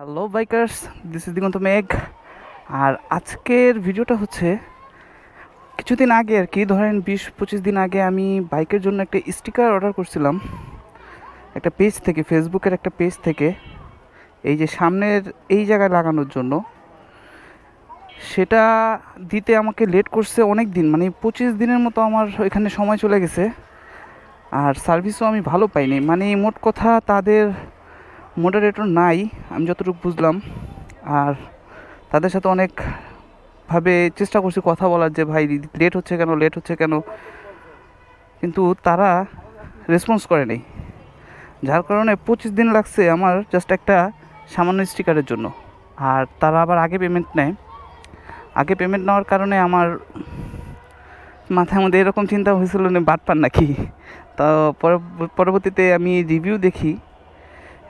Hello bikers this is Diganta Megh. আর আজকের ভিডিওটা হচ্ছে, কিছুদিন আগে আর কি, ধরেন বিশ, পঁচিশ দিন আগে আমি বাইকের জন্য একটা স্টিকার অর্ডার করছিলাম। একটা পেজ থেকে ফেসবুকের একটা পেজ থেকে। এই যে সামনের এই জায়গায় লাগানোর জন্য। সেটা দিতে আমাকে লেট করছে অনেক দিন মানে পঁচিশ দিনের মতো আমার এখানে সময় চলে গেছে। আর সার্ভিসও আমি ভালো পাইনি। মানে মোট কথা তাদের মডারেটর নাই, আমি যতটুকু বুঝলাম। আর তাদের সাথে অনেকভাবে চেষ্টা করছি কথা বলার যে, ভাই লেট হচ্ছে কেন? লেট হচ্ছে কেন? কিন্তু তারা রেসপন্স করে নেই। যার কারণে পঁচিশ দিন লাগছে আমার জাস্ট একটা সামান্য স্টিকারের জন্য। আর তারা আবার আগে পেমেন্ট নেয়। আগে পেমেন্ট নেওয়ার কারণে আমার মাথার মধ্যে এরকম চিন্তা হয়েছিল না বাটপার নাকি? তো পরবর্তীতে আমি রিভিউ দেখি।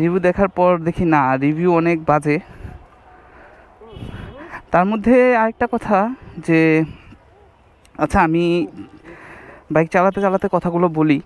রিভিউ দেখার পর দেখি না রিভিউ অনেক বাজে। তার মধ্যে আরেকটা কথা যে আচ্ছা আমি বাইক চালাতে চালাতে কথাগুলো বলি।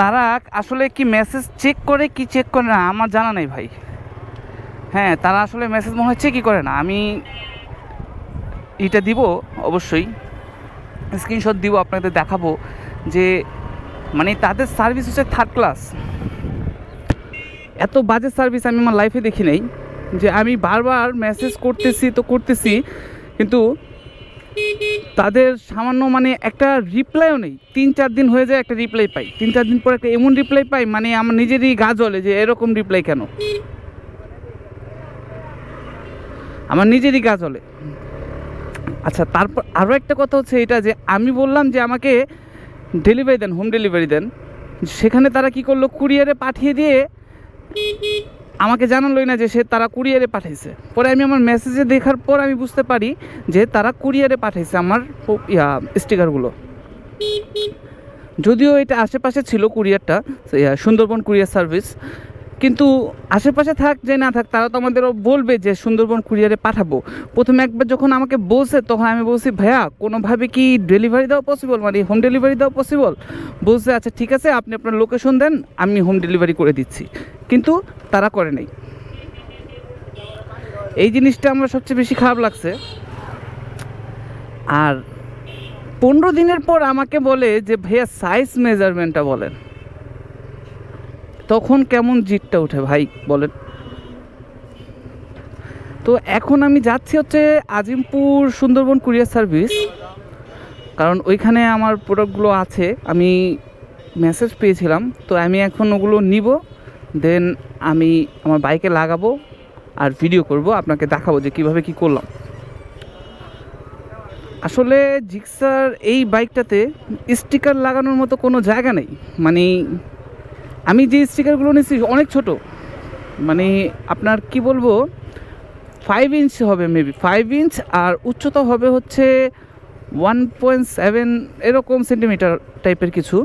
তারা আসলে কি মেসেজ চেক করে, কি চেক করে না, আমার জানা নেই ভাই। হ্যাঁ তারা আসলে মেসেজ মনে হয় চেকই করে না, আমি এটা দিব অবশ্যই। স্ক্রিনশট দিব, আপনাদের দেখাবো যে মানে তাদের সার্ভিস হচ্ছে থার্ড ক্লাস এত বাজে সার্ভিস আমি আমার লাইফে দেখি নাই যে আমি বারবার মেসেজ করতেছি, তো করতেছি, কিন্তু তাদের সামান্য মানে একটা রিপ্লাইও নেই। তিন চার দিন হয়ে যায় একটা রিপ্লাই পাই। তিন চার দিন পর একটা এমন রিপ্লাই পাই মানে আমার নিজেরই গা জ্বলে যে এরকম রিপ্লাই কেন? আমার নিজেরই গা জ্বলে। আচ্ছা তারপর আরও একটা কথা হচ্ছে এটা যে আমি বললাম যে আমাকে ডেলিভারি দেন হোম ডেলিভারি দেন। সেখানে তারা কি করল? কুরিয়ারে পাঠিয়ে দিয়ে আমাকে জানালোই না যে সে তারা কুরিয়ারে পাঠাইছে। পরে আমি আমার মেসেজে দেখার পর আমি বুঝতে পারি যে তারা কুরিয়ারে পাঠাইছে আমার ইয়া স্টিকারগুলো যদিও এটা আশেপাশে ছিল কুরিয়ারটা সুন্দরবন কুরিয়ার সার্ভিস কিন্তু আশেপাশে থাক, যে না থাক, তারা তো আমাদেরও বলবে যে সুন্দরবন কুরিয়ারে পাঠাবো। প্রথমে একবার যখন আমাকে বলছে, তখন আমি বলছি, ভাইয়া, কোনোভাবে কি ডেলিভারি দেওয়া পসিবল মানে হোম ডেলিভারি দেওয়া পসিবল বলছে আচ্ছা ঠিক আছে, আপনি আপনার লোকেশন দেন, আমি হোম ডেলিভারি করে দিচ্ছি। কিন্তু তারা করে নাই। এই জিনিসটা আমার সবচেয়ে বেশি খারাপ লাগছে। আর পনেরো দিনের পর আমাকে বলে যে, ভাইয়া সাইজ মেজারমেন্টটা বলেন। তখন কেমন জিতটা ওঠে ভাই, বলেন। তো এখন আমি যাচ্ছি হচ্ছে আজিমপুর সুন্দরবন কুরিয়ার সার্ভিস, কারণ ওইখানে আমার প্রোডাক্টগুলো আছে, আমি মেসেজ পেয়েছিলাম, তো আমি এখন ওগুলো নিব, দেন আমি আমার বাইকে লাগাবো আর ভিডিও করব, আপনাকে দেখাবো যে কীভাবে কি করলাম। আসলে জিক্সার এই বাইকটাতে স্টিকার লাগানোর মতো কোনো জায়গা নেই মানে আমি যে স্টিকারগুলো নিয়েছি অনেক ছোট। মানে আপনার কি বলব ফাইভ ইঞ্চ হবে মেবি ফাইভ ইঞ্চ আর উচ্চতা হবে হচ্ছে ওয়ান পয়েন্ট সেভেন এরকম সেন্টিমিটার টাইপের কিছু।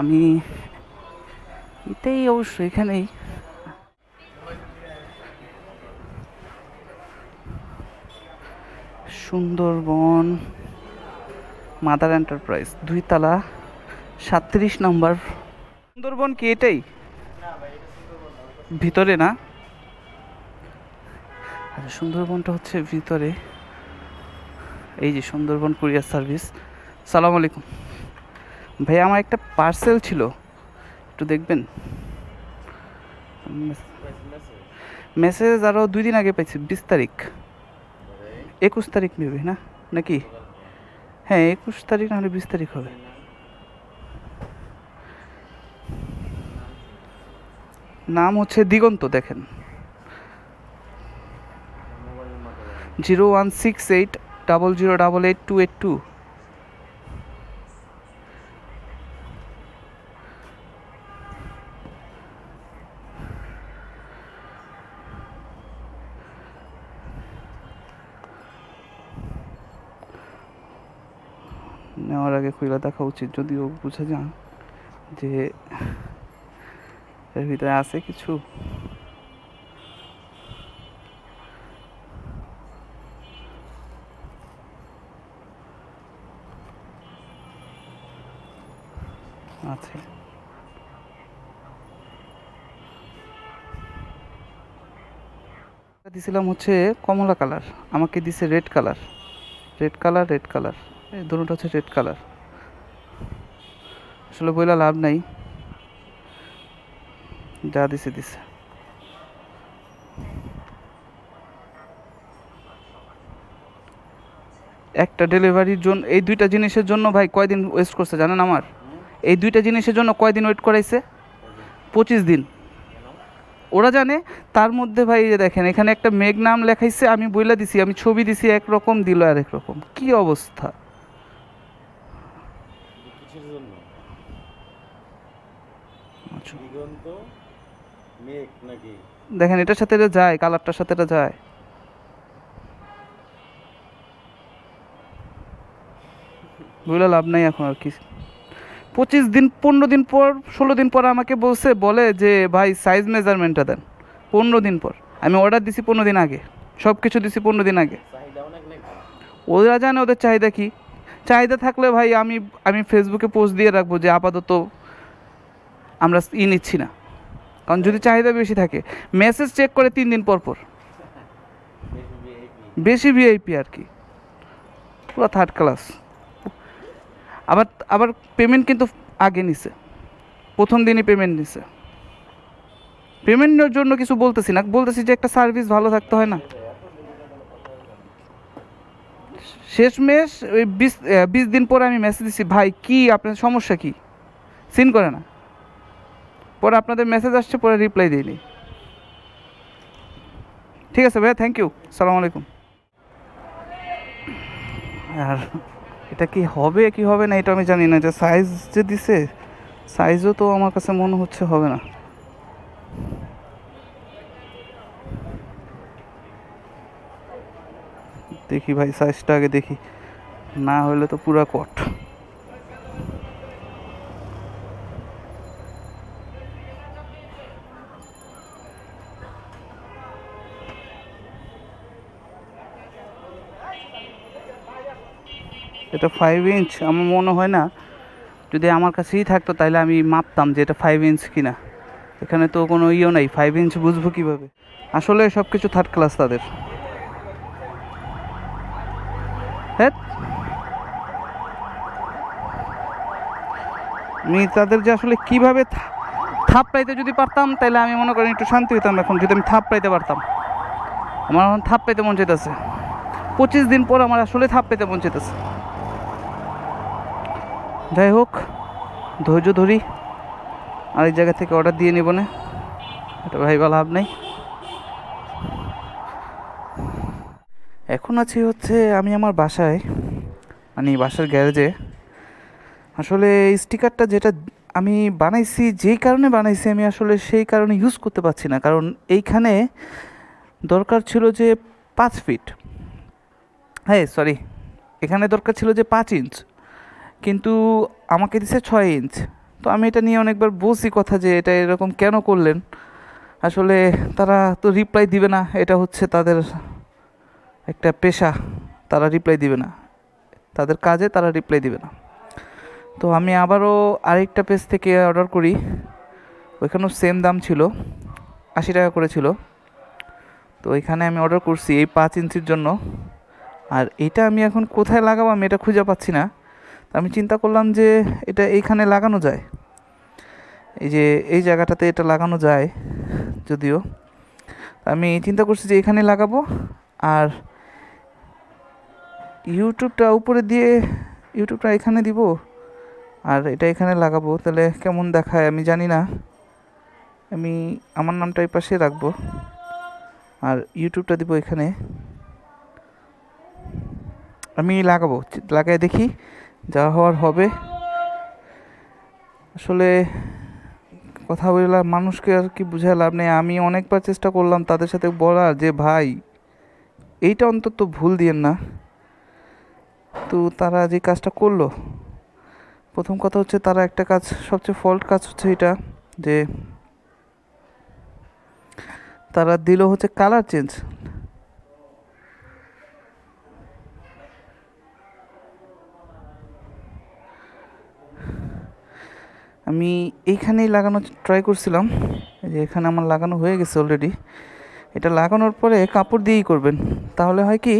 আমি এটাই অবশ্য এখানেই। সুন্দরবন, মাদার এন্টারপ্রাইজ, দুইতলা, সাতত্রিশ নম্বর। সুন্দরবন কি এটাই? ভিতরে না? আচ্ছা সুন্দরবনটা হচ্ছে ভিতরে। এই যে সুন্দরবন কুরিয়ার সার্ভিস। সালাম আলাইকুম। ভাই আমার একটা পার্সেল ছিল। একটু দেখবেন। মেসেজ আরও দুই দিন আগে পাইছি, বিশ তারিখ। একুশ তারিখ নেবে না? নাকি? হ্যাঁ একুশ তারিখ নাহলে বিশ তারিখ হবে। নাম হচ্ছে দিগন্ত, দেখেন। Zero one six eight double zero double eight two eight two. খুলে দেখা উচিত। যদিও বুঝে যান যে এর ভিতরে আছে কিছু। আছে। দিছিলাম হচ্ছে কমলা কালার। আমাকে দিছে red colour. Red colour red colour. এই দুটোটা হচ্ছে রেড কালার। আসলে বইলা লাভ নাই। যা দিছে দিছে। একটা ডেলিভারির জন্য এই দুইটা জিনিসের জন্য ভাই কয়দিন ওয়েস্ট করছে জানেন আমার? এই দুইটা জিনিসের জন্য কয়দিন ওয়েট করাইছে? পঁচিশ দিন। ওরা জানে, তার মধ্যে ভাই যে দেখেন, এখানে একটা মেঘ নাম লেখাইছে, আমি বইলা দিছি, আমি ছবি দিছি, একরকম দিল আর রকম কি অবস্থা কিসের জন্য আচ্ছা। দিগন্ত মেঘ নাকি? দেখেন এটার সাথে এটা যায় কালারটার সাথে এটা যায়। বুঝলে লাভ নাই এখন আর কি। পঁচিশ দিন পনেরো দিন পর ষোলো দিন পর আমাকে বলছে বলে যে ভাই সাইজ মেজারমেন্টটা দেন পনেরো দিন পর। আমি অর্ডার দিছি পনেরো দিন আগে সব কিছু দিছি পনেরো দিন আগে। ওরা জানে ওদের চাহিদা কি? চাহিদা থাকলে ভাই আমি আমি ফেসবুকে পোস্ট দিয়ে রাখব যে আপাতত আমরা ই নিচ্ছি না। কারণ যদি চাহিদা বেশি থাকে মেসেজ চেক করে তিন দিন পর পর বেশি ভিআইপি আর কি। পুরো থার্ড ক্লাস আবার আবার পেমেন্ট কিন্তু আগে নিছে। প্রথম দিনই পেমেন্ট নিছে। পেমেন্টের জন্য কিছু বলতেছি না। বলতেছি যে একটা সার্ভিস ভালো থাকতে হয় না। শেষমেশ ওই বিশ বিশ দিন পরে আমি মেসেজ দিছি, ভাই, কি আপনার সমস্যা কি? সিন করে না। পরে আপনাদের মেসেজ আসছে, পরে রিপ্লাই দিইনি ঠিক আছে ভাইয়া থ্যাংক ইউ সালাম আলাইকুম। আর এটা কি হবে কি হবে না, এটা আমি জানি না, যে সাইজ যে দিছে সাইজও তো আমার কাছে মনে হচ্ছে হবে না। দেখি ভাই সাইজটা আগে দেখি, না হলে তো পুরা কট। এটা ফাইভ ইঞ্চ আমার মনে হয় না। যদি আমার কাছেই থাকতো, তাহলে আমি মাপতাম যে এটা ফাইভ ইঞ্চ কিনা। এখানে তো কোনো ইয়েও নাই ফাইভ ইঞ্চ বুঝব কীভাবে? আসলে সব কিছু থার্ড ক্লাস তাদের। হ্যাঁ আমি তাদের যে আসলে কীভাবে থাপ পাইতে যদি পারতাম, তাহলে আমি মনে করি একটু শান্তি হইতাম এখন, যদি আমি থাপ পাইতে পারতাম। আমার এখন থাপ পাইতে মন চাইতেছে। পঁচিশ দিন পর আমার আসলে থাপ পেতে মন চাইতেছে। যাই হোক, ধৈর্য ধরি। আরেক জায়গা থেকে অর্ডার দিয়ে নিব না। এটা ভাইবা লাভ নেই। এখন আছি হচ্ছে আমি আমার বাসায় মানে বাসার গ্যারেজে। আসলে স্টিকারটা যেটা আমি বানাইছি, যেই কারণে বানাইছি, আমি আসলে সেই কারণে ইউজ করতে পারছি না। কারণ এইখানে দরকার ছিল যে পাঁচ ফিট হ্যাঁ সরি এখানে দরকার ছিল যে পাঁচ ইঞ্চ কিন্তু আমাকে দিছে ছয় ইঞ্চ তো আমি এটা নিয়ে অনেকবার বলছি কথা যে এটা এরকম কেন করলেন? আসলে তারা তো রিপ্লাই দিবে না, এটা হচ্ছে তাদের একটা পেশা, তারা রিপ্লাই দিবে না। তাদের কাজে তারা রিপ্লাই দিবে না। তো আমি আবারও আরেকটা পেজ থেকে অর্ডার করি। ওইখানেও সেম দাম ছিল, আশি টাকা করে ছিল। তো এখানে আমি অর্ডার করছি এই পাঁচ ইঞ্চির জন্য। আর এটা আমি এখন কোথায় লাগাবো আমি এটা খুঁজে পাচ্ছি না। আমি চিন্তা করলাম যে এটা এইখানে লাগানো যায়। এই যে এই জায়গাটাতে এটা লাগানো যায় যদিও। আমি চিন্তা করছি যে এখানে লাগাবো আর ইউটিউবটা উপরে দিয়ে ইউটিউবটা এখানে দিব আর এটা এখানে লাগাবো। তাহলে কেমন দেখায় আমি জানি না। আমি আমার নামটা এই পাশে রাখব আর ইউটিউবটা দিব এখানে। আমি লাগাবো লাগাই দেখি। যা হওয়ার হবে। আসলে কথা বললাম মানুষকে আর কি বুঝায় লাভ নেই। আমি অনেকবার চেষ্টা করলাম তাদের সাথে বলার যে, ভাই, এইটা অন্তত ভুল দিয়েন না। তো তারা যে কাজটা করল, প্রথম কথা হচ্ছে তারা একটা কাজ, সবচেয়ে ফল্ট কাজ হচ্ছে এটা যে, তারা দিল হচ্ছে কালার চেঞ্জ আমি এইখানেই লাগানোর ট্রাই করছিলাম যে এখানে আমার লাগানো হয়ে গেছে অলরেডি এটা লাগানোর পরে কাপড় দিয়েই করবেন, তাহলে হয় কি,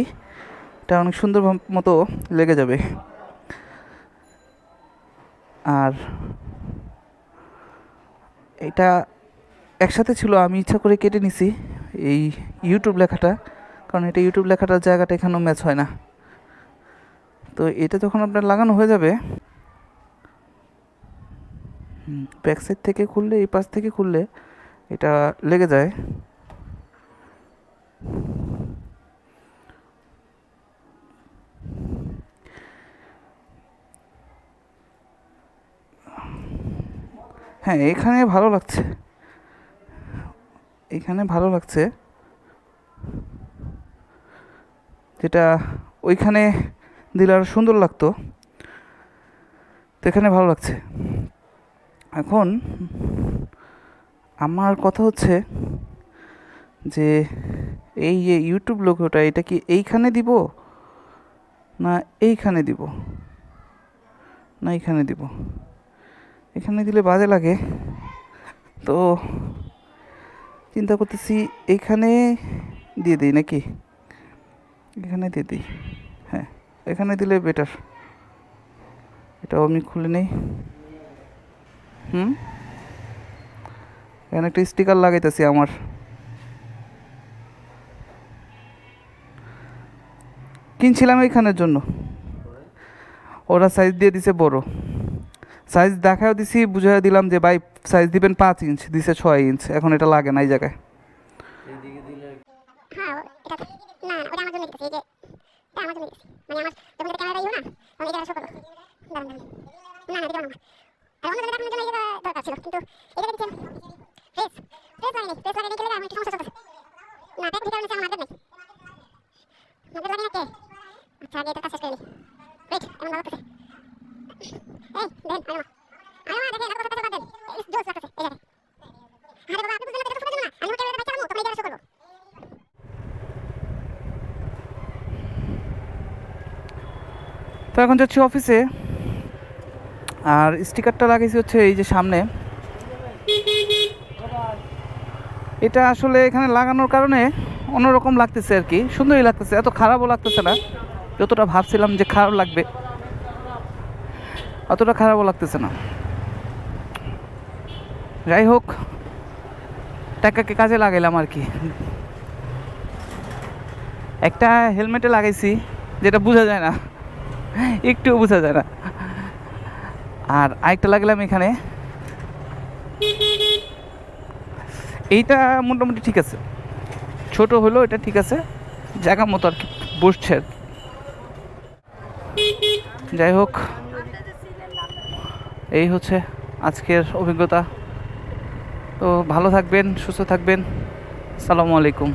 এটা অনেক সুন্দর মতো লেগে যাবে। আর এটা একসাথে ছিল, আমি ইচ্ছা করে কেটে নিছি এই ইউটিউব লেখাটা, কারণ এটা ইউটিউব লেখাটার জায়গাটা এখানেও ম্যাচ হয় না। তো এটা যখন আপনার লাগানো হয়ে যাবে ব্যাক সাইড থেকে খুললে, এই পাশ থেকে খুললে এটা লেগে যায়। হ্যাঁ এখানে ভালো লাগছে। এখানে ভালো লাগছে। যেটা ওইখানে দিলে আরও সুন্দর লাগতো। তো এখানে ভালো লাগছে। এখন আমার কথা হচ্ছে যে এই যে ইউটিউব লোগোটা এটা কি এইখানে দিব না এইখানে দিব? না এইখানে দিব। এখানে দিলে বাজে লাগে। তো চিন্তা করতেছি এইখানে দিয়ে দিই নাকি? এখানে দিয়ে দিই। হ্যাঁ এখানে দিলে বেটার এটাও আমি খুলে নেই। হুম? এখানে একটা স্টিকার লাগাইতেছি আমার। কিনছিলাম এইখানের জন্য। ওরা সাইজ দিয়ে দিছে বড়। সাইজ দেখাও দিছি বুঝাই দিলাম যে ভাই সাইজ দিবেন পাঁচ ইঞ্চ দিছে ছয় ইঞ্চ এখন এটা লাগে না এই জায়গায়। এইদিকে দিলে ও- এটা না আর অন্য জায়গায় আপনার দরকার ছিল। কিন্তু এটা দিচ্ছেন ফেস ফেস লাগাইনি ফেস লাগাইনি গেলে আমার একটু সমস্যা চলতেছে। না প্যাক ভিতরে নিচে আমার মার্কেট নেই। না কে? আচ্ছা আগে এটা করে এমন লাগতেছে, এই দেন তো এখন যাচ্ছি অফিসে আর স্টিকারটা লাগিয়েছি হচ্ছে এই যে সামনে। এটা আসলে এখানে লাগানোর কারণে অন্যরকম লাগতেছে আর কি, সুন্দরই লাগতেছে, এত খারাপও লাগতেছে না। যতটা ভাবছিলাম যে খারাপ লাগবে, অতটা খারাপও লাগতেছে না। যাই হোক, টাকাকে কাজে লাগাইলাম আর কি। একটা হেলমেটে লাগাইছি, যেটা বোঝা যায় না, একটুও বোঝা যায় না। আর আরেকটা লাগলাম এখানে। এইটা মোটামুটি ঠিক আছে। ছোট হলো এটা ঠিক আছে। জায়গা মতো আর কি বসছে যাই হোক, এই হচ্ছে আজকের অভিজ্ঞতা। তো ভালো থাকবেন, সুস্থ থাকবেন। আসসালামু আলাইকুম।